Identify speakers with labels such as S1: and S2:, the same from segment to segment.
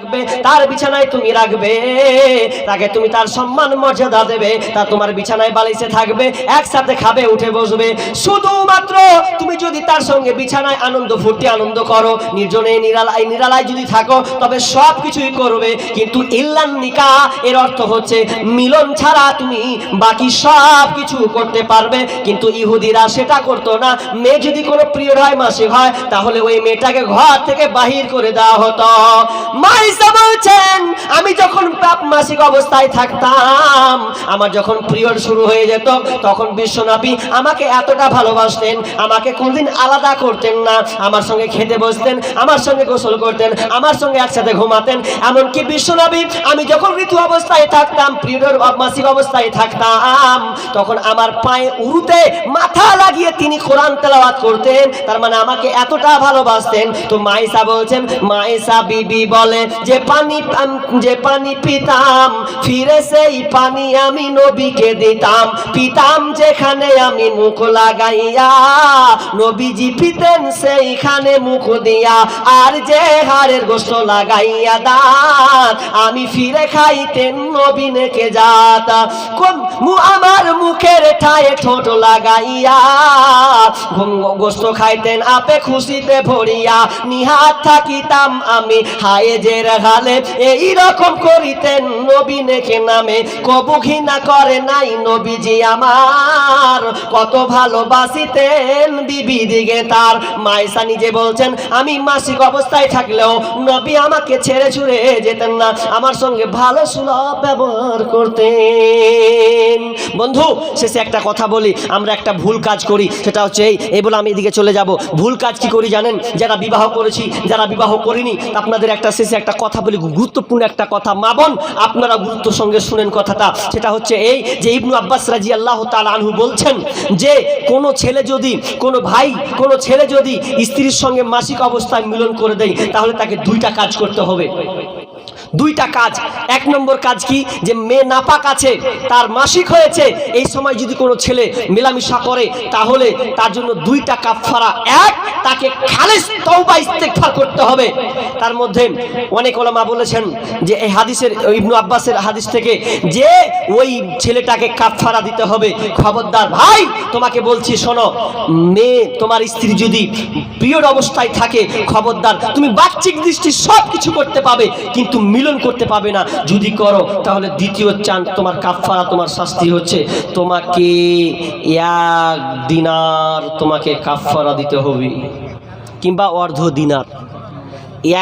S1: রাখবে তার বিছানায় তুমি রাখবে। তাকে তুমি তার সম্মান, মর্যাদা দেবে। তা তোমার বিছানায় বালিশে থাকবে, একসাথে খাবে, উঠে বসবে। শুধুমাত্র তুমি যদি তার সঙ্গে বিছানায় আনন্দ ফুর্তি আনন্দ করো, নির্জনে নিরালায় নিরালায় যদি থাকো, তবে সব কিছুই করবে। কিন্তু ইল্লান নিকা, এর অর্থ হচ্ছে মিলন ছাড়া তুমি বাকি সব কিছু করতে পারবে। কিন্তু ইহুদিরা সেটা করতো না। মেয়ে যদি কোনো প্রিয় হয় মাসিক হয়, তাহলে ওই মেয়েটাকে ঘর থেকে বাহির করে দেওয়া হতো। মাইসা বলছেন, আমি যখন মাসিক অবস্থায় থাকতাম, আমার যখন পিরিয়ড শুরু হয়ে যেত, তখন বিশ্বনবী আমাকে এতটা ভালোবাসতেন, আমাকে কোনদিন আলাদা করতেন না, আমার সঙ্গে খেতে বসতেন, আমার সঙ্গে গোসল করতেন, আমার সঙ্গে একসাথে ঘুমাতেন। এমনকি বিশ্বনবী, আমি যখন ঋতু অবস্থায় থাকতাম পিরিয়ড মাসিক অবস্থায় থাকতাম, তখন আমার পায়ে উরুতে মাথা লাগিয়ে তিনি কোরআন তেলাওয়াত করতেন, তার মানে আমাকে এতটা ভালোবাসতেন। তো মাইসা বলছেন মাইসা বিবি বলে যে পানি যে পানি পিতাম, ফিরে সেই পানি আমি নবীকে দিতাম। পিতাম যেখানে আমি মুখ লাগাইয়া, নবীজি পিতেন সেইখানে মুখ দিয়া। আর যে হারের গোস্ত লাগাইয়া দাঁত আমি ফিরে খাইতেন নবীনকে যাত আমার মুখের ঠায়ে ঠোঁট লাগাইয়া গোস্ত খাইতেন, আপে খুশিতে ভরিয়া। নিহাত থাকিতাম আমি, হায়ে যে হালে এই রকম করিতেন নবীনকে নামে। কবু ঘৃণা করে নাই নবীজি আমার। কত ভালোবাসিতেন বিবি দিকে তার। মাইসা নিজে বলছেন, আমি মাসিক অবস্থায় থাকলেও নবী আমাকে ছেড়ে ছুড়ে যেতেন না। আমার সঙ্গে ভালো সুলভ ব্যবহার করতেন। বন্ধু, শেষে একটা কথা বলি। আমরা একটা ভুল কাজ করি। সেটা হচ্ছে এই এই বলে আমি এদিকে চলে যাব। ভুল কাজ কি করি জানেন? যারা বিবাহ করেছি, যারা বিবাহ করিনি, আপনাদের একটা শেষে একটা কথা বলি, গুরুত্বপূর্ণ একটা কথা। মা বোন, আপনারা গুরুত্ব সঙ্গে শুনেন কথাটা। সেটা হচ্ছে এই যে ইবনু আব্বাস রাজি আল্লাহ আনহু বলছেন যে, কোন ছেলে যদি, কোনো ভাই, কোনো ছেলে যদি স্ত্রীর সঙ্গে মাসিক অবস্থায় মিলন করে দেয়, তাহলে তাকে দুইটা কাজ করতে হবে। দুইটা কাজ। এক নম্বর কাজ কি? যে মেয়ে নাপাক আছে, তার মাসিক হয়েছে, এই সময় যদি কোনো ছেলে মেলামেশা করে, তাহলে তার জন্য দুইটা কাফারা এক, তাকে খালেস তওবা ইস্তেগফার করতে হবে। তার মধ্যে অনেক ওলামা বলেছেন যে এই হাদিসের, ইবনু আব্বাসের হাদিস থেকে যে ওই ছেলেটাকে কাফারা দিতে হবে। খবরদার ভাই, তোমাকে বলছি, শোনো, মেয়ে, তোমার স্ত্রী যদি পিরিয়ড অবস্থায় থাকে, খবরদার, তুমি বাহ্যিক দৃষ্টি সব কিছু করতে পাবে, কিন্তু মিলন করতে পাবে না। যদি করো, তাহলে দ্বিতীয় চান তোমার কাফারা তোমার শাস্তি হচ্ছে। তোমাকে এক দিনার তোমাকে কাফারা দিতে হবে। কিংবা অর্ধ দিনার।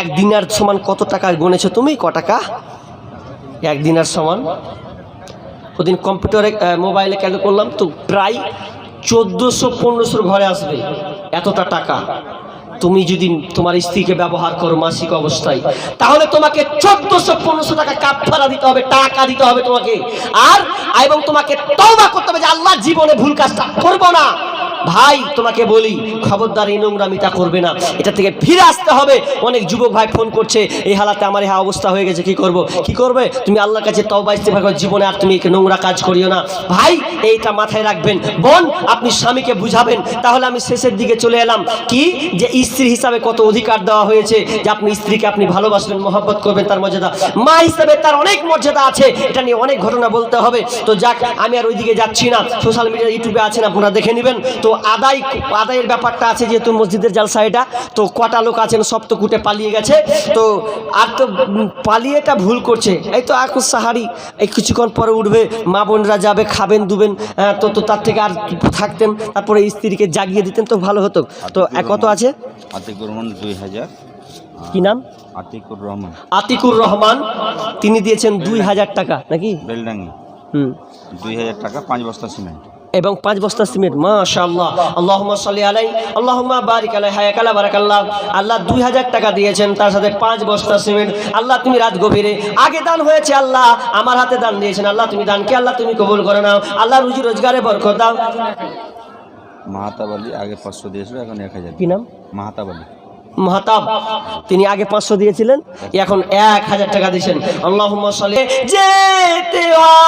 S1: এক দিনার সমান কত টাকা গুনেছো তুমি? ক টাকা? এক দিনার সমান। ওদিন কম্পিউটারে মোবাইলে কেন করলাম তো? প্রায় চোদ্দোশো পনেরোশোর ঘরে আসবে। এতটা টাকা। তুমি যদি তোমার স্ত্রীকে ব্যবহার করো মাসিক অবস্থায়, তাহলে তোমাকে চোদ্দশো পনেরোশো টাকা কাপড়া দিতে হবে, টাকা দিতে হবে তোমাকে। আর এবং তোমাকে তওবা করতে হবে যে আল্লাহ জীবনে ভুল কাজটা করব না। ভাই, তোমাকে বলি, খবরদার এই নোংরামিতা করবে না। এটা থেকে ফিরে আসতে হবে। অনেক যুবক ভাই ফোন করছে, এই হালাতে আমার এই অবস্থা হয়ে গেছে, কি করব? কি করবে? তুমি আল্লাহর কাছে তওবা, ইস্তেগফার করো, জীবনে আর তুমি নোংরা কাজ করিও না। ভাই, এইটা মাথায় রাখবেন। বোন, আপনি স্বামীকে বুঝাবেন। তাহলে আমি শেষের দিকে চলে এলাম। কি? যে স্ত্রী হিসাবে কত অধিকার দেওয়া হয়েছে, যে আপনি স্ত্রীকে আপনি ভালোবাসবেন, মহব্বত করবেন, তার মর্যাদা। মা হিসাবে তার অনেক মর্যাদা আছে। এটা নিয়ে অনেক ঘটনা বলতে হবে। তো যাক, আমি আর ওইদিকে যাচ্ছি না। সোশ্যাল মিডিয়া ইউটিউবে আছেন, আপনারা দেখে নেবেন। তো আদায় আদায়ের ব্যাপারটা আছে যেহেতু মসজিদের জালসা এটা তো কটা লোক আছেন সব তো কুটে পালিয়ে গেছে। তো আর তো পালিয়েটা ভুল করছে। এই তো এখন সাহারি এই কিছুক্ষণ পরে উঠবে মা বোনরা যাবে খাবেন দুবেন আহ, তো তো তার থেকে আর থাকতেন তারপরে স্ত্রীকে জাগিয়ে দিতেন তো ভালো হতো। তো কত আছে?
S2: আতিকুর রহমান দুই হাজার।
S1: কি নাম?
S2: আতিকুর রহমান।
S1: আতিকুর রহমান তিনি দিয়েছেন দুই হাজার টাকা নাকি?
S2: বেলডাঙ্গি।
S1: হুম।
S2: দুই হাজার টাকা পাঁচ বস্তা সিমেন্ট।
S1: এবং পাঁচ বস্তা সিমেন্ট মাশাআল্লাহ। আল্লাহুম্মা সাল্লি আলাই আল্লাহুম্মা বারিক আলাই হায়াকালা বারাকাল্লাহ। আল্লাহ দুই হাজার টাকা দিয়েছেন তার সাথে পাঁচ বস্তা সিমেন্ট। আল্লাহ তুমি রাত গভীরে আগে দান হয়েছে আল্লাহ আমার হাতে দান দিয়েছেন। আল্লাহ তুমি দানকে আল্লাহ তুমি কবুল করে নাও। আল্লাহ রুজি রোজগারে বরকত দাও।
S2: মাহাতাব আলী আগে পাঁচশো দিয়েছিল এখন এক হাজার।
S1: কি নাম?
S2: মাহাতাব আলী
S1: মহাতাব তিনি আগে পাঁচশো দিয়েছিলেন এখন এক হাজার টাকা দিয়েছেন। আল্লাহ সালে যেতে হবে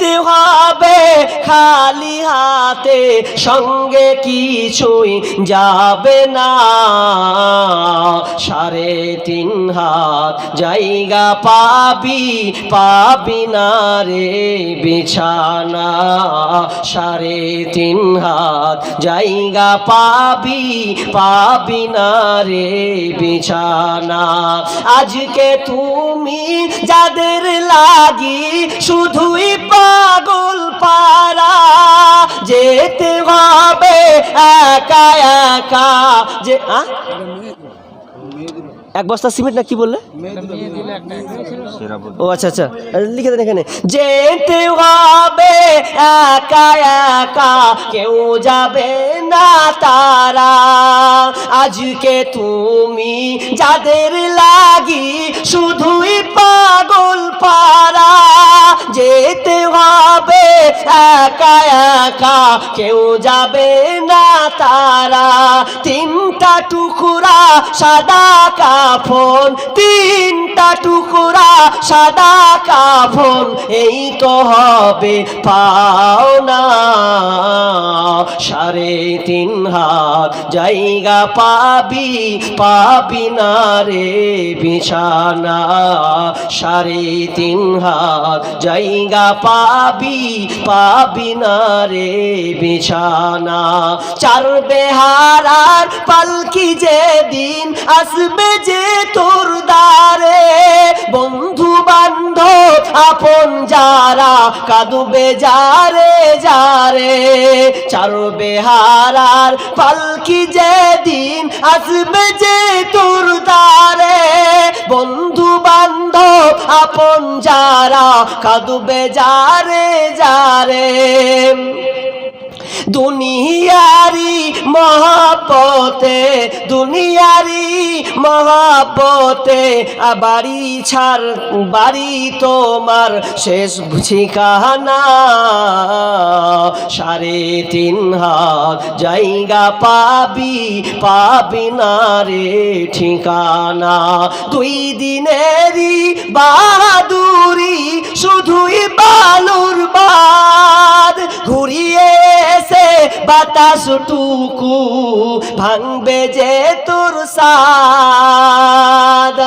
S1: যেতে হবে খালি হাতে, সঙ্গে কিছুই যাবে না। সাড়ে তিন হাত জায়গা পাবি পাবি না রে বিছানা। সাড়ে তিন হাত জায়গা পাবি পাবি না রে বিছানা। আজকে তুমি যাদের লাগি শুধুই পাগল পারা যেতে হবে একা একা। যে এক বস্তা সিমেন্ট না কি বললে? ও আচ্ছা আচ্ছা। লিখে দেন এখানে। যেতে হবে একা একা, কেউ যাবে না তারা। আজকে তুমি যাদের লাগি একা একা কেউ যাবে না তারা। তিনটা টুকরা সাদা কাফন, তিনটা টুকরা সাদা কাফন, এই তো হবে পাওনা। সাড়ে তিন হাত জায়গা পাবি পাবি না রে বিছানা। সাড়ে তিন হাত জায়গা পাবি পাবি না রে বিছানা। চার বেহারার পালকি যে দিন আসবে যে তোর দ্বারে। বন্ধু বান্ধব আপন যারা কাঁদবে যারে যারে। চার বেহারার পালকি যে দিন আসবে যে তোর দ্বারে। বন্ধু বান্ধব আপন যারা কাঁদবে যারে যারে। দুনিয়ারি মহাপতে দুনিয়ারি মহাপতে বাড়ি ছাড়, বাড়ি তোমার শেষ ঠিকানা সাড়ে তিন হাত জায়গা পাবি পাবি না রে ঠিকানা। দুই দিনেরই বাহাদুরি শুধুই বালুর বাদ ঘুরিয়ে এসে বাতাস টুকু ভাঙবে যে তোর সাদ।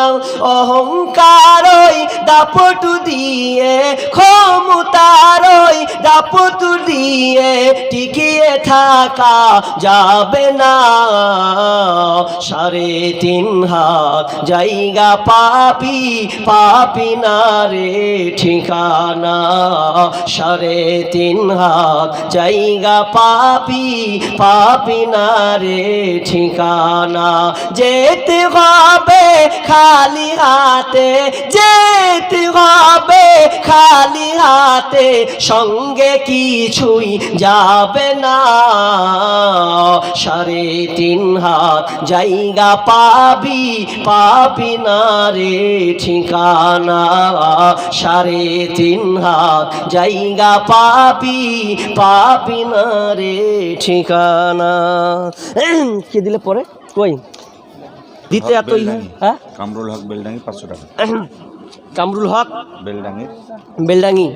S1: অহংকারই দাপটু দিয়ে, ক্ষমতারই দাপটু দিয়ে টিকিয়ে থাকা যাবে না। সাড়ে তিন হাত জায়গা পাপি পাবি না রে ঠিকানা। সাড়ে তিন হাত জায়গা পাপি পাবি না রে ঠিকানা। যেতে হবে খালি হাতে যেতে হবে খালি হাতে সঙ্গে কিছুই যাবে না। সাড়ে তিন হাত জায়গা পাবি পাবি না রে ঠিকানা। সাড়ে তিন হাত জায়গা পাবি পাবি না রে ঠিকানা। কি দিলে পরে? কই? দিতে এতই হ্যাঁ?
S2: কামরুল হক বেলডাঙ্গি পাঁচশো টাকা।
S1: কামরুল হক
S2: বেলডাঙ্গি।
S1: বেলডাঙ্গি।